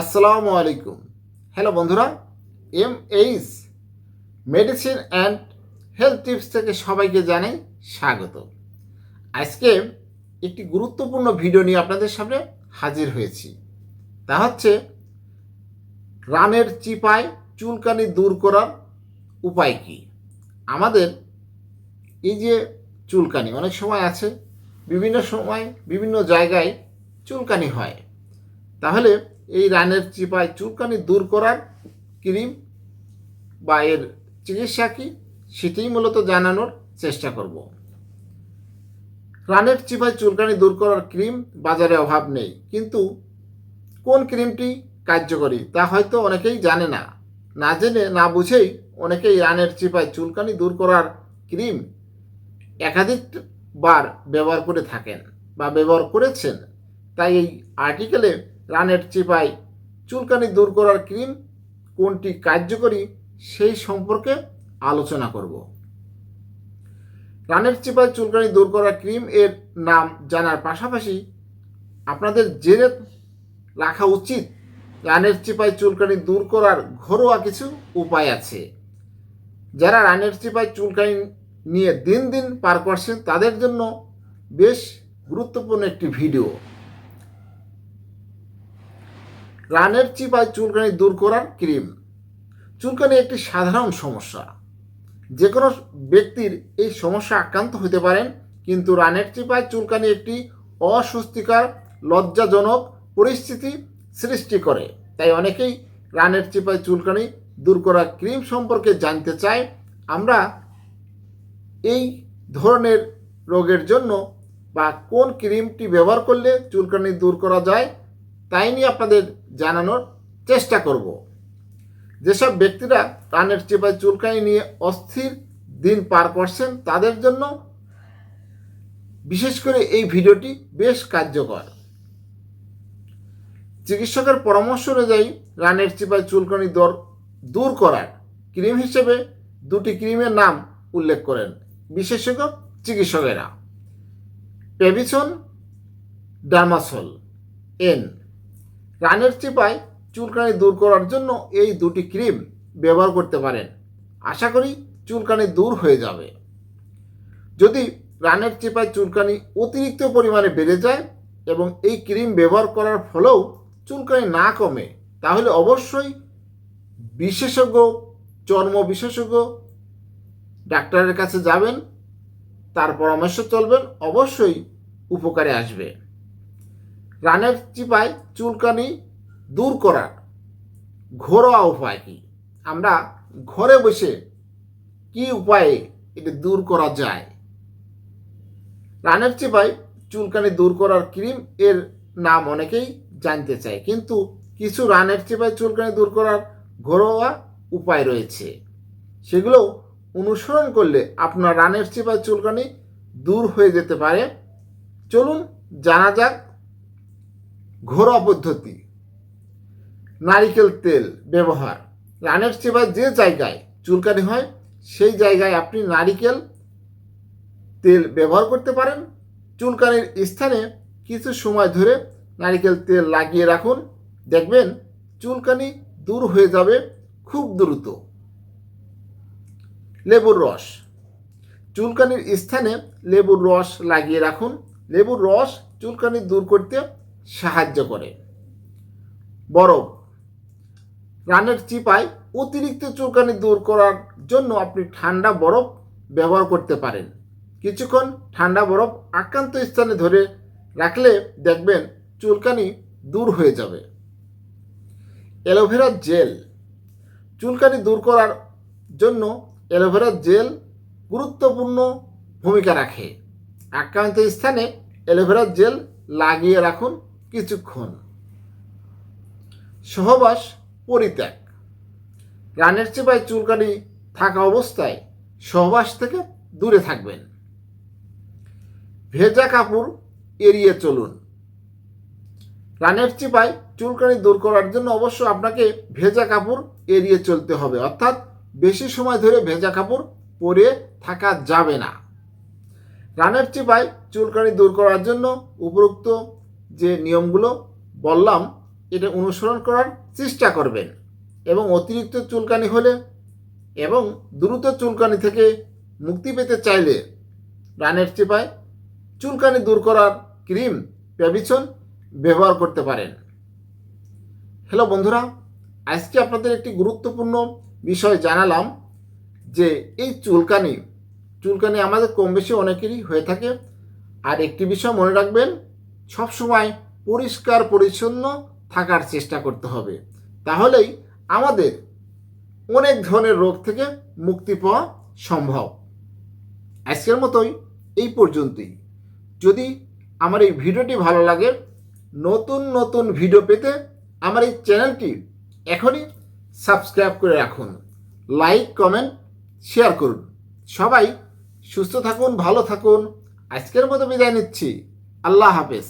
আসসালামু আলাইকুম। হ্যালো বন্ধুরা M H medicine and health tips থেকে সবাইকে জানাই স্বাগত। আজকে একটি গুরুত্বপূর্ণ ভিডিও নিয়ে আপনাদের সামনে হাজির হয়েছি। তা হচ্ছে, রানের চিপায় চুলকানি দূর করার উপায় কি? আমাদের এই যে চুলকানি, অনেক সময় আছে, বিভিন্ন সময় বিভিন্ন জায়গায় চুলকানি হয়। তাহলে এই রানের চিপায় চুলকানি দূর করার ক্রিম বা এর চিকিৎসা কী? সেটাই মূলত জানানোর চেষ্টা করব। রানের চিপায় চুলকানি দূর করার ক্রিম বাজারে অভাব নেই। কিন্তু কোন ক্রিমটি কার্যকরী তা হয়তো অনেকেই জানে না। না জেনে, না বুঝেই অনেকেই রানের চিপায় চুলকানি দূর করার ক্রিম একাধিকবার ব্যবহার করে থাকেন বা ব্যবহার করেছেন। তাই এই আর্টিকেলে রানের চিপায় চুলকানি দূর করার ক্রিম কোনটি কার্যকরী সেই সম্পর্কে আলোচনা করব। রানের চিপায় চুলকানি দূর করার ক্রিম এর নাম জানার পাশাপাশি আপনাদের জেনে রাখা উচিত রানের চিপায় চুলকানি দূর করার ঘরোয়া কিছু উপায় আছে। যারা রানের চিপায় চুলকানি নিয়ে দিন দিন পার করছেন তাদের জন্য বেশ গুরুত্বপূর্ণ একটি ভিডিও। রানের চিপায় চুলকানি দূর করার ক্রিম। চুলকানি একটি সাধারণ সমস্যা। যে কোনো ব্যক্তির এই সমস্যা আক্রান্ত হতে পারেন, কিন্তু রানের চিপায় চুলকানি একটি অস্বস্তিকর, লজ্জাজনক পরিস্থিতি সৃষ্টি করে। তাই অনেকেই রানের চিপায় চুলকানি দূর করার ক্রিম সম্পর্কে জানতে চায়। আমরা এই ধরনের রোগের জন্য বা কোন ক্রিমটি ব্যবহার করলে চুলকানি দূর করা যায়, তাই নিয়ে আপনাদের জানানোর চেষ্টা করব। যেসব ব্যক্তিরা কানের চেপায় চুলকানি নিয়ে অস্থির দিন পার করছেন, তাদের জন্য বিশেষ করে এই ভিডিওটি বেশ কার্যকর। চিকিৎসকের পরামর্শ অনুযায়ী রানের চিপায় চুলকানি দর দূর করার ক্রিম হিসেবে দুটি ক্রিমের নাম উল্লেখ করেন বিশেষজ্ঞ চিকিৎসকেরা। পেভিসন, ডার্মাসল, এন। রানের চিপায় চুলকানি দূর করার জন্য এই দুটি ক্রিম ব্যবহার করতে পারেন। আশা করি চুলকানি দূর হয়ে যাবে। যদি রানের চিপায় চুলকানি অতিরিক্ত পরিমাণে বেড়ে যায় এবং এই ক্রিম ব্যবহার করার ফলেও চুলকানি না কমে, তাহলে অবশ্যই বিশেষজ্ঞ, চর্ম বিশেষজ্ঞ ডাক্তারের কাছে যাবেন, তার পরামর্শ চলবেন, অবশ্যই উপকারে আসবে। রানের চিপায় চুলকানি দূর করার ঘরোয়া উপায় কি? আমরা ঘরে বসে কি উপায়ে এটা দূর করা যায়? রানের চিপায় চুলকানি দূর করার ক্রিম এর নাম অনেকেই জানতে চায়, কিন্তু কিছু রানের চিপায় চুলকানি দূর করার ঘরোয়া উপায় রয়েছে। সেগুলো অনুসরণ করলে আপনার রানের চিপায় চুলকানি দূর হয়ে যেতে পারে। চলুন জানা যাক ঘরোয়া পদ্ধতি নারিকেল তেল ব্যবহার। রানের চিপায় যে জায়গায় চুলকানি হয়, সেই জায়গায় আপনি নারিকেল তেল ব্যবহার করতে পারেন। চুলকানির স্থানে কিছু সময় ধরে নারিকেল তেল লাগিয়ে রাখুন। দেখবেন চুলকানি দূর হয়ে যাবে খুব দ্রুত। লেবুর রস, চুলকানির স্থানে লেবুর রস লাগিয়ে রাখুন। লেবুর রস চুলকানি দূর করতে সাহায্য করে। বরফ। রানের চিপায় অতিরিক্ত চুলকানি দূর করার জন্য আপনি ঠান্ডা বরফ ব্যবহার করতে পারেন। কিছুক্ষণ ঠান্ডা বরফ আক্রান্ত স্থানে ধরে রাখলে দেখবেন চুলকানি দূর হয়ে যাবে। Aloe vera gel. চুলকানি দূর করার জন্য অ্যালোভেরা জেল গুরুত্বপূর্ণ ভূমিকা রাখে। আক্রান্ত স্থানে অ্যালোভেরা জেল লাগিয়ে রাখুন কিছুক্ষণ। সহবাস পরিত্যাগ। রানের চেপায় চুলকানি থাকা অবস্থায় সহবাস থেকে দূরে থাকবেন। ভেজা কাপড় এড়িয়ে চলুন। রানের চিপায় চুলকানি দূর করার জন্য অবশ্য আপনাকে ভেজা কাপড় এড়িয়ে চলতে হবে, অর্থাৎ বেশি সময় ধরে ভেজা কাপড় পরে থাকা যাবে না। রানের চিপায় চুলকানি দূর করার জন্য উপরোক্ত যে নিয়মগুলো বললাম, এটা অনুসরণ করার চেষ্টা করবেন এবং অতিরিক্ত চুলকানি হলে এবং দ্রুত চুলকানি থেকে মুক্তি পেতে চাইলে রানের চিপায় চুলকানি দূর করার ক্রিম প্যাবিছন ব্যবহার করতে পারেন। হ্যালো বন্ধুরা, আজকে আপনাদের একটি গুরুত্বপূর্ণ বিষয় জানালাম যে এই চুলকানি চুলকানি আমাদের কম বেশি অনেকেরই হয়ে থাকে। আর একটি বিষয় মনে রাখবেন সবসময় পরিষ্কার পরিচ্ছন্ন থাকার চেষ্টা করতে হবে। তাহলেই আমাদের অনেক ধরনের রোগ থেকে মুক্তি পাওয়া সম্ভব। আজকের মতোই এই পর্যন্তই। যদি আমার এই ভিডিওটি ভালো লাগে, নতুন নতুন ভিডিও পেতে আমার এই চ্যানেলটি এখনই সাবস্ক্রাইব করে রাখুন। লাইক, কমেন্ট, শেয়ার করুন। সবাই সুস্থ থাকুন, ভালো থাকুন। আজকের মতো বিদায় নিচ্ছি। আল্লাহ হাফেজ